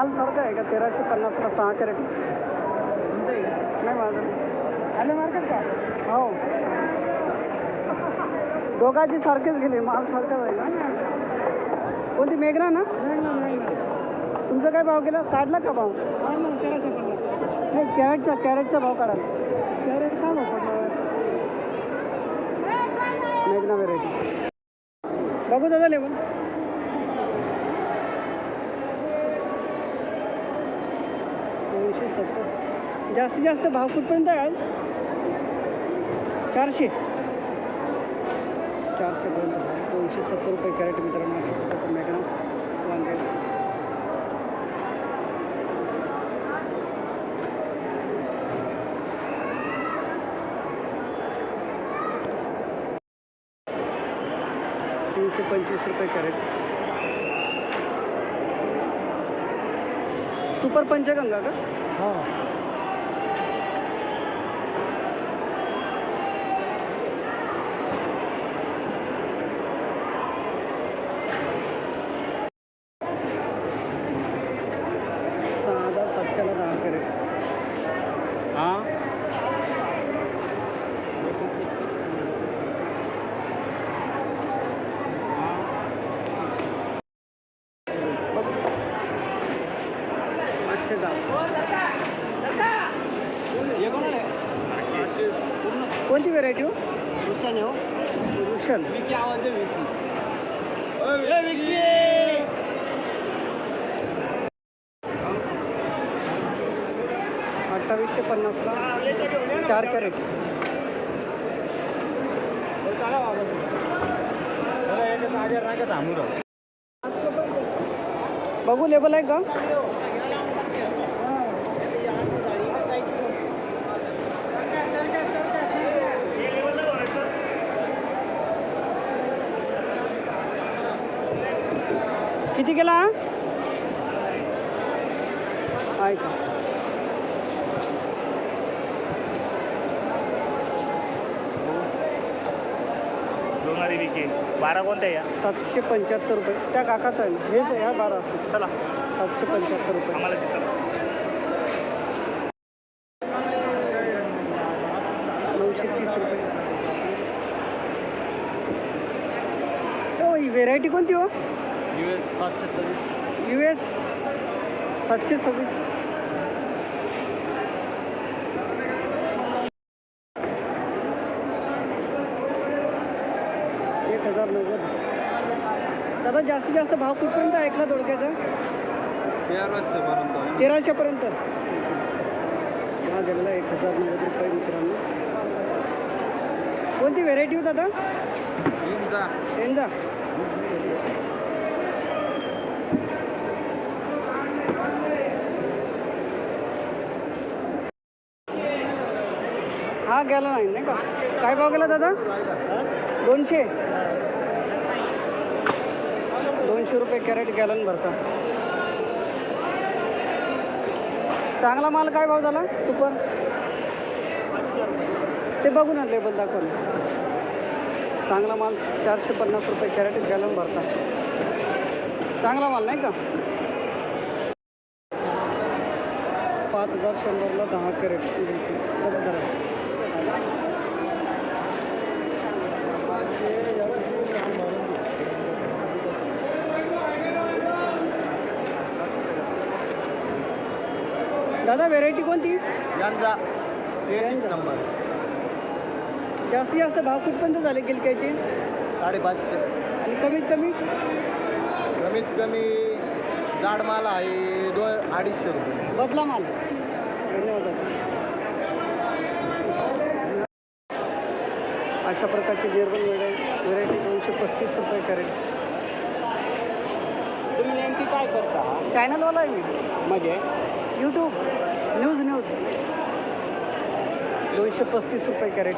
माल सारखा आहे का? तेराशे पन्नासला सहा कॅरेट? नाही माझं मार्केट का? हो. दोघांचे सारखेच गेले माल सारखाच आहे ना? कोणती मेघना ना? तुमचा काय भाव गेला? काढला का भाव? नाही कॅरेटचा कॅरेटचा भाव काढाल कॅरेट काय भाव पडला? मेघना व्हेरायटी बघू दादा लेवल दोनशे सत्तर. जास्तीत जास्त भाव कुठपर्यंत आहे आज? चारशे. चारशेपर्यंत दोनशे सत्तर रुपये कॅरेट मित्रांनो. मॅडम प्रकारचं तीनशे पंचवीस रुपये कॅरेट. सुपर पंचगंगा का? हां साधा सातशेला दहा कॅरेट हां बघ. आठशे दहा कोणती व्हेरायटी हो रुशाने हो रुशन विकी आवाज दे विकी विकी अठ्ठावीसशे पन्नासला चार कॅरेट. बघू लेबल आहे का? किती गेला? आहे का लोणारी विके. बारा कोणत्या या? सातशे पंच्याहत्तर रुपये. त्या काकाचं आहे ना. हेच ह्या बारा असतील. चला. सातशे पंच्याहत्तर रुपये. आम्हाला नऊशे तीस रुपये. व्हेरायटी कोणती हो? यू एस सातशे सव्वीस. यू एस सातशे सव्वीस. एक हजार नव्वद. दादा जास्तीत जास्त भाव कुठपर्यंत ऐकला दोडक्याचा? तेराशेपर्यंत. हा गेलेला एक हजार नव्वद रुपये मित्रांनो. कोणती व्हेरायटी हो दादा? एंजा हा गेला नाही नाही का? काय भाव गेला दादा? दोनशे? दोनशे रुपये कॅरेट गॅलन भरता. चांगला माल काय भाव झाला? सुपर? ते बघू ना लेबल दाखवून. चांगला माल चारशे पन्नास रुपये कॅरेट गॅलन भरता. चांगला माल नाही का? पाच हजार शंभरला दहा कॅरेट बघा जरा. दादा व्हेरायटी कोणती? यांचा तेहतीस नंबर. जास्तीत जास्त भाव कुठपर्यंत झाले गिलक्याचे? साडेपाचशे. आणि कमीत कमी? कमीत कमी जाड माल आहे दो अडीचशे रुपये. बदला माल. धन्यवाद दादा. अशा प्रकारचे निर्बल व्हेरायटी व्हेरायटी दोनशे पस्तीस रुपये कॅरेट तुम्ही नेमकी काय करता? चॅनलवाला आहे मी. म्हणजे? यूट्यूब न्यूज न्यूज दोनशे पस्तीस रुपये कॅरेट.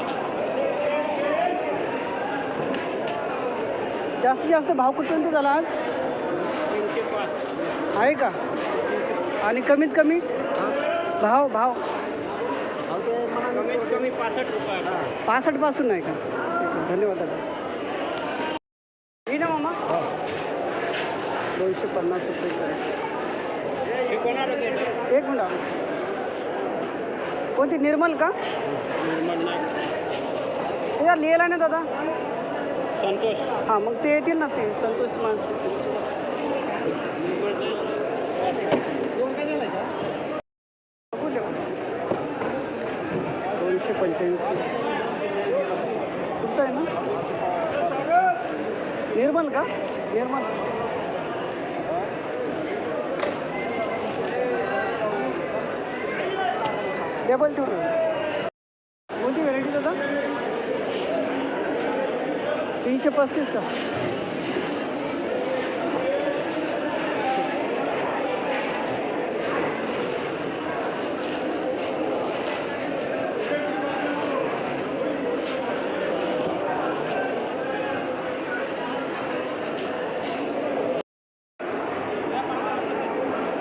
जास्तीत जास्त भाव कुठपर्यंत झाला आज? आहे का? आणि कमीत कमी? भाव भाव. कमी पासष्टपासून आहे का? धन्यवाद दादा. ही ना मामा. दोनशे पन्नास रुपये कॅरेट. एक मिनिट. कोणती निर्मल का? त्याच्यात लिहिला ना दादा. संतोष हां मग ते येतील ना ते संतोष माणसं. दोनशे पंच्याऐंशी. तुमचं आहे ना? निर्मल का? निर्मल. डबल टू कोणती व्हरायटी दादा? तीनशे पस्तीस का?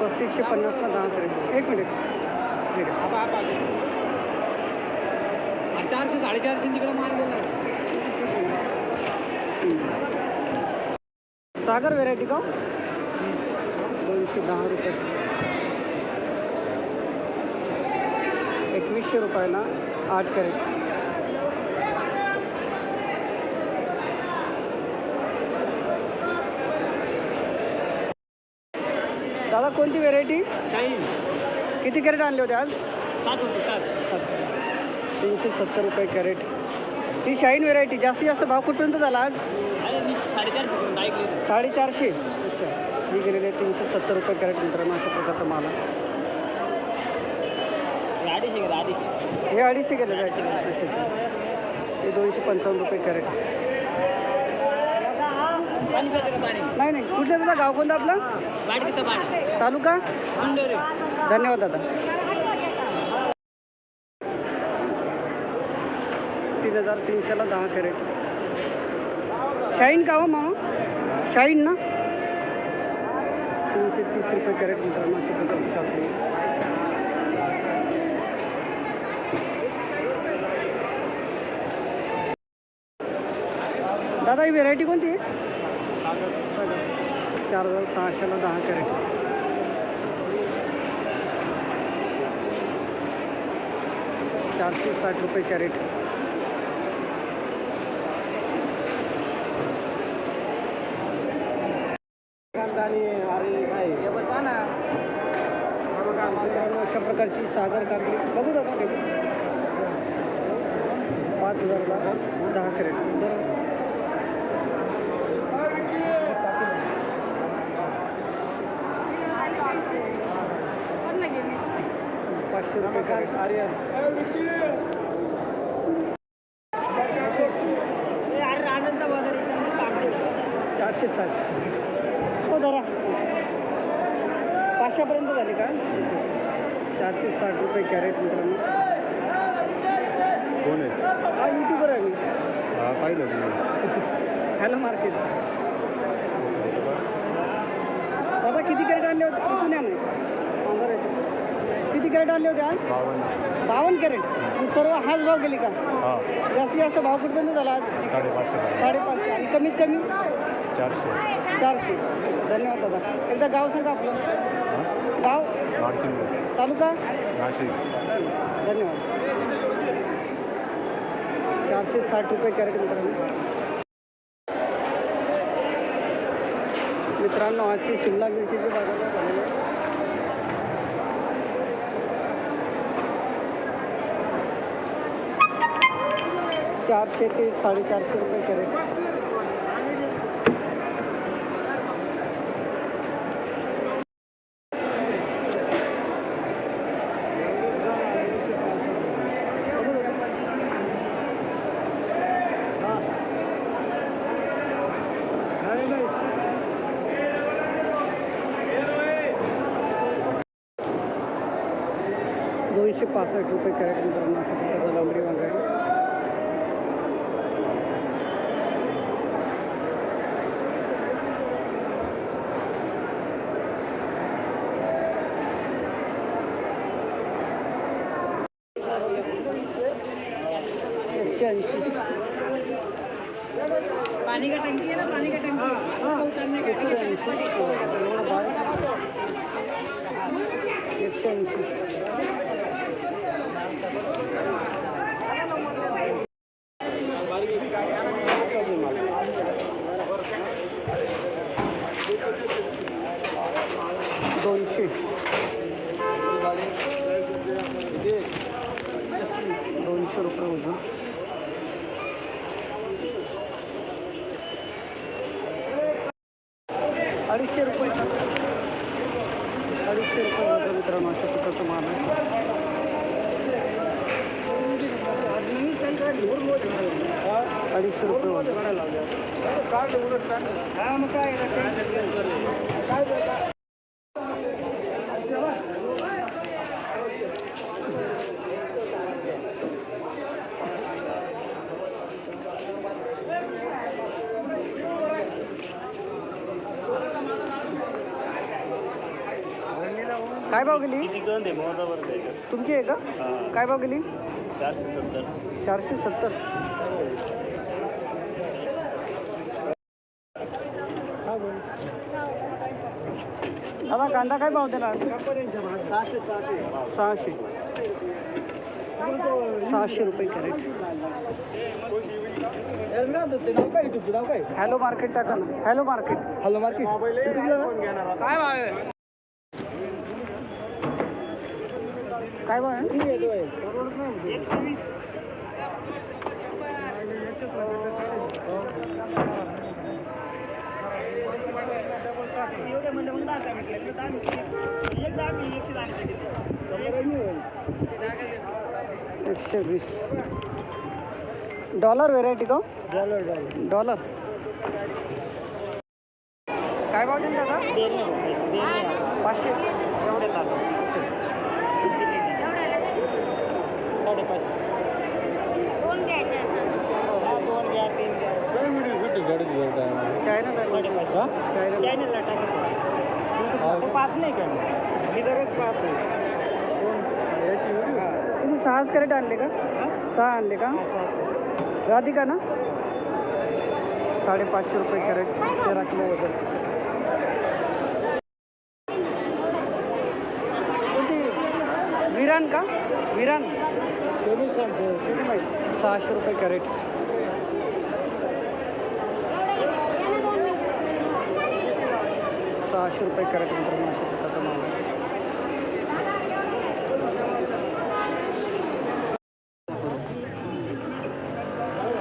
पस्तीसशे पन्नासला दहा करेल एक मिनिट. ठीक आहे चारशे साडेचारशे तिकडे माल सागर व्हेरायटी का दोनशे दहा रुपये. एकवीसशे रुपयाला आठ कॅरेट. दादा कोणती व्हेरायटी शाईन किती कॅरेट आणले होते आज? सात होते सात. सात. तीनशे सत्तर रुपये कॅरेट. ही शाईन व्हेरायटी जास्तीत जास्त भाव कुठपर्यंत झाला आज? मी साडेचारशे अच्छा. ही गेलेली आहे तीनशे सत्तर रुपये कॅरेट मित्रांनो अशा प्रकारचा माल. अडीचशे गेले हे अडीचशे आहे अच्छा अच्छा. हे दोनशे पंचावन्न रुपये कॅरेट. नाही नाही. कुठलं दादा गाव कोणतं आपलं तालुका? धन्यवाद दादा. तीन हजार तीनशेला दहा कॅरेट. शाईन का हो मामा? शाईन ना? तीनशे तीस रुपये कॅरेट मित्रांनो अशा दादा ही व्हेरायटी कोणती आहे? चार हजार सहाशेला दहा कॅरेट. चारशे साठ रुपये कॅरेट. अशा प्रकारची सागर काकडी. बघू कधी पाच हजारला दहा कॅरेट पाचशे रुपये कॅरेट चारशे साठ. हो धरा पाचशेपर्यंत झाली का चारशे साठ रुपये कॅरेट मित्रांनो कोण आहे हा युट्यूबर आहे मी पाहिलं हॅलो मार्केट. दादा किती कॅरेट आणले होते? कुठून. किती कॅरेट आणले होते आज बावन्न. कॅरेट? आणि सर्व हाच भाव गेली का? जास्तीत जास्त भाव कुठपर्यंत झाला आज? साडेपाचशे साडेपाचशे. आणि कमीत कमी? चारशे. चारशे. धन्यवाद दादा. एकदा गाव सांगा आपलं. गाव? तालुका? नाशिक. धन्यवाद. चारशे साठ रुपये कॅरेट मित्रांनो. मित्रांनो आजची शिमला मिरचीची बाजार झालेली आहे. चारशे ते साडेचारशे रुपये कॅरेट दोनशे पासष्ट रुपये कॅरेट मित्रांनो टंकी एकशे ऐंशी एवढं बारीक एकशे ऐंशी दोनशे दोनशे रुपये वजन अडीचशे रुपये अडीचशे रुपये वजन मित्रांनो अशा प्रकारचं माल आहे अडीचशे रुपये वजन काय भाव गेली? तुमची आहे का? काय भाव गेली? चारशे सत्तर. चारशे सत्तर. दादा कांदा काय भाव आज? सहाशे सहाशे. रुपये कॅरेट. हॅलो मार्केट टाका ना. Hello market. हॅलो मार्केट काय भाव काय भाव एकशे वीस. डॉलर व्हेरायटी का हो? डॉलर. काय भाव देईल दादा? पाचशे. चायना चायना तुम्ही सहाच कॅरेट आणले का? सहा आणले का? राधिका ना? साडेपाचशे रुपये कॅरेट तेरा किलो वजन. कोणती? विरान का? विरान. ते नाही माहीत? सहाशे रुपये कॅरेट. सहाशे रुपये कॅरेट मित्रांनो अशा प्रकारचा माल आहे.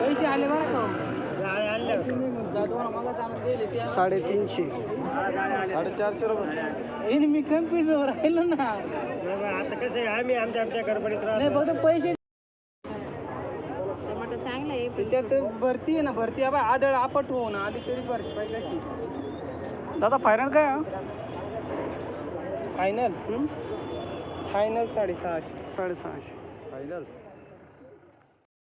पैसे आले बरं का? साडेतीनशे. साडेचारशे रुपये. मी कमी राहिलो ना. आता कसं आहे आम्ही आमच्या आमच्या गडबडीत नाही फक्त पैसे त्याच्यात भरती आहे ना भरती आहे. बा आदळ आपट होऊन आली तरी भरती पाहिजे दादा फायनल काय फायनल फायनल साडेसहाशे. साडेसहाशे. फायनल